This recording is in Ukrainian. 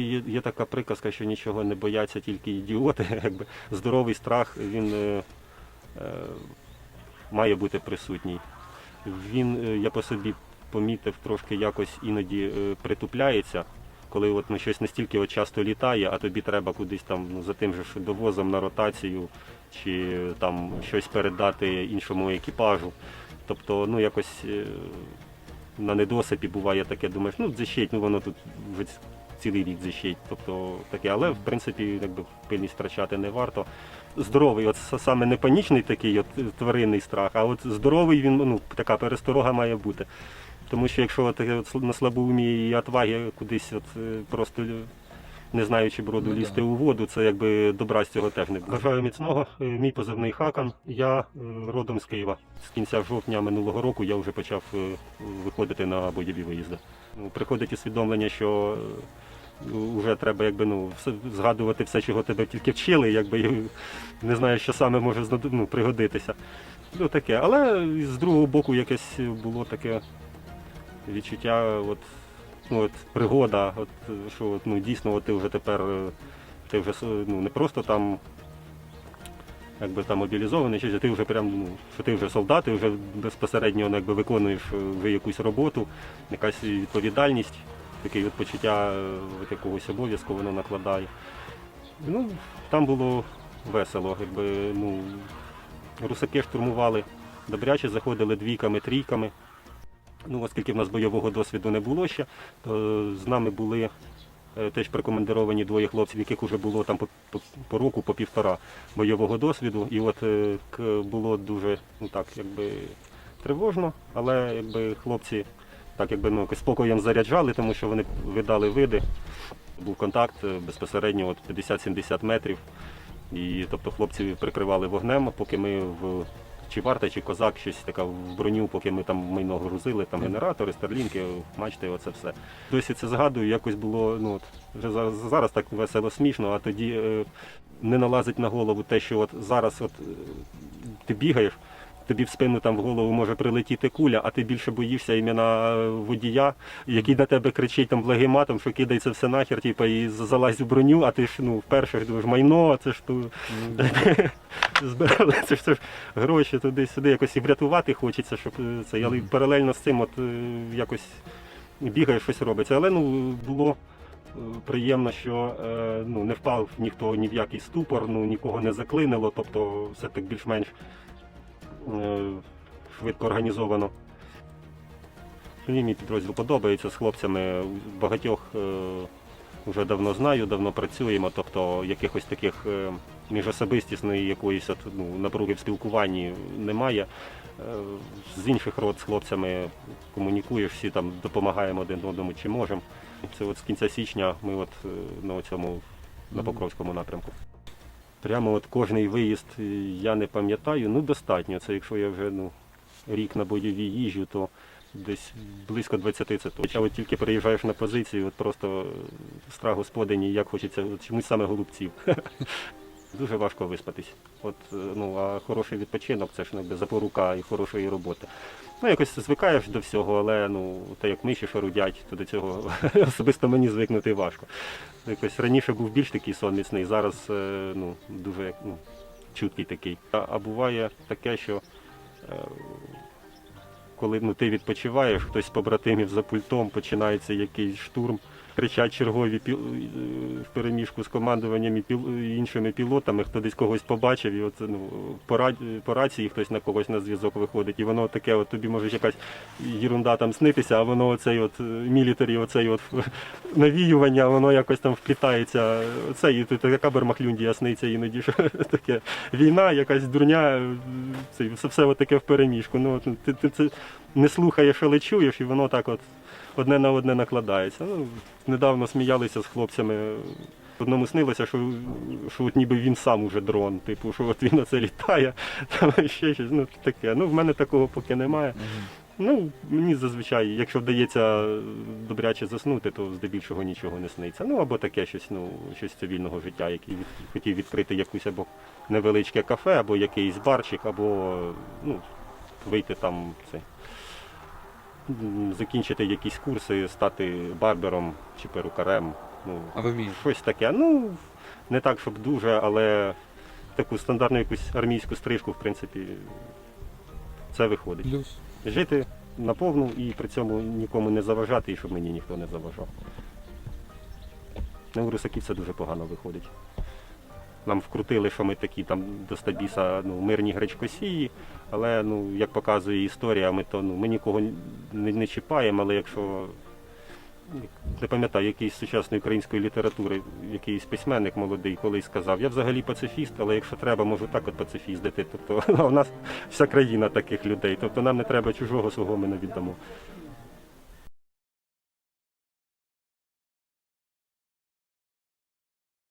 принципі, є, є така приказка, що нічого не бояться тільки ідіоти. Якби здоровий страх він е, е, має бути присутній. Він, е, я по собі помітив, трошки якось іноді е, притупляється, коли от, ну, щось настільки от часто літає, а тобі треба кудись там ну, за тим же довозом на ротацію чи там щось передати іншому екіпажу. Тобто, ну якось е, на недосипі буває таке, думаєш, ну защить, ну воно тут цілий рік зищить. Тобто таке, але в принципі якби пильність втрачати не варто. Здоровий, от саме не панічний такий от е, тваринний страх, а от здоровий він ну така пересторога має бути. Тому що якщо от, на слабоумі і отваги кудись от е, просто е, не знаючи броду Ну, лізти у воду, це якби добра з цього теж не буде. Бажаю міцного. Е, Мій позивний Хакан. Я е, родом з Києва. З кінця жовтня минулого року я вже почав е, виходити на бойові виїзди. Ну, Приходить усвідомлення, що вже треба якби, ну, згадувати все, чого тебе тільки вчили, якби не знаю, що саме може ну, пригодитися. Ну, таке. Але з другого боку якесь було таке відчуття, от, ну, от, пригода, от, що ну, дійсно от, ти вже тепер е, ти вже ну, не просто там якби там мобілізований, чи ти вже прям, ну, що ти вже солдат, ти вже безпосередньо ну, якби, виконуєш е, вже якусь роботу, якась відповідальність, таке от почуття е, от якогось обов'язку воно накладає. Ну, там було весело, якби, ну, русаки штурмували, добряче заходили двійками, трійками. Ну, оскільки в нас бойового досвіду не було ще, то з нами були е, теж прикомандировані двоє хлопців, яких вже було там по, по, по року, по півтора бойового досвіду. І от е, було дуже ну так, якби тривожно, але якби хлопці так якби ну, спокоєм заряджали, тому що вони видали види. Був контакт е, безпосередньо от 50-70 метрів. І тобто хлопці прикривали вогнем, поки ми в чи варта, чи козак, щось така в броню, поки ми там майно грузили, там генератори, старлінки, мачти, оце все. Досі це згадую, якось було, ну от вже зараз, зараз так весело смішно, а тоді е, не налазить на голову те, що от зараз от е, ти бігаєш. Тобі в спину там в голову може прилетіти куля, а ти більше боїшся іменно е, водія, який на тебе кричить там благиматом, що кидається все нахер, типу, і залазь у броню, а ти ж ну вперше думаєш майно, це ж ту збирали це ж, це ж гроші туди-сюди, якось і врятувати хочеться, щоб е, це. Але паралельно з цим от е, якось бігає, щось робиться. Але ну було приємно, що ну, не впав ніхто ні в який ступор, ну нікого не заклинило, тобто все так більш-менш швидко організовано. Мені мій підрозділ подобається з хлопцями. Багатьох е, вже давно знаю, давно працюємо, тобто якихось таких е, міжособистісної якоїсь ну, напруги в спілкуванні немає. Е, З інших род з хлопцями комунікуєш, всі там допомагаємо один одному чи можемо. Це от з кінця січня ми от е, на цьому на Покровському напрямку. Прямо от кожний виїзд е, я не пам'ятаю, ну достатньо. Це якщо я вже ну, рік на бойовій їжджу, то десь близько 20 це точно. А от тільки приїжджаєш на позицію, от просто е, страх господині, як хочеться чомусь саме голубців. Дуже важко виспатись. От, е, ну, а хороший відпочинок це ж якби запорука і хорошої роботи. Ну, якось звикаєш до всього, але ну, те як миші шарудять, то до цього особисто мені звикнути важко. Якось раніше був більш такий сон міцний, зараз е, ну, дуже ну, чуткий такий. А, а буває таке, що е, коли ну, ти відпочиваєш, хтось з побратимів за пультом, починається якийсь штурм, кричать чергові е, в переміжку з командуванням і піл... іншими пілотами, хто десь когось побачив, і от, ну, по, ра... по рації хтось на когось на зв'язок виходить, і воно таке, от тобі може якась єрунда там снитися, а воно оцей от е, мілітарі, оцей от навіювання, воно якось там вплітається. Оце і така бермахлюндія сниться іноді, що таке війна, якась дурня, е, це все, все таке в переміжку. Ну, от, ти, ти це не слухаєш, але чуєш, і воно так от одне на одне накладається. Ну, недавно сміялися з хлопцями. Одному снилося, що, що от ніби він сам уже дрон, типу, що от він оце літає, там ще щось, ну таке. Ну, в мене такого поки немає. Ну, мені зазвичай, якщо вдається добряче заснути, то здебільшого нічого не сниться. Ну або таке щось, ну, щось цивільного життя, який від, хотів відкрити якусь або невеличке кафе, або якийсь барчик, або ну, вийти там це. Закінчити якісь курси, стати барбером чи перукарем. Ну, А ви вмієте? щось таке. Ну, не так, щоб дуже, але таку стандартну якусь армійську стрижку, в принципі, це виходить. Плюс. Жити наповну і при цьому нікому не заважати, і щоб мені ніхто не заважав. Ну, у русаків це дуже погано виходить. Нам вкрутили, що ми такі там до стабіса ну, мирні гречкосії, але ну, як показує історія, ми то ну, ми нікого не, не чіпаємо, але якщо не пам'ятаю, якийсь сучасної української літератури, якийсь письменник молодий колись сказав, я взагалі пацифіст, але якщо треба, можу так от пацифіздити. Тобто в нас вся країна таких людей. Тобто нам не треба чужого свого ми не віддамо.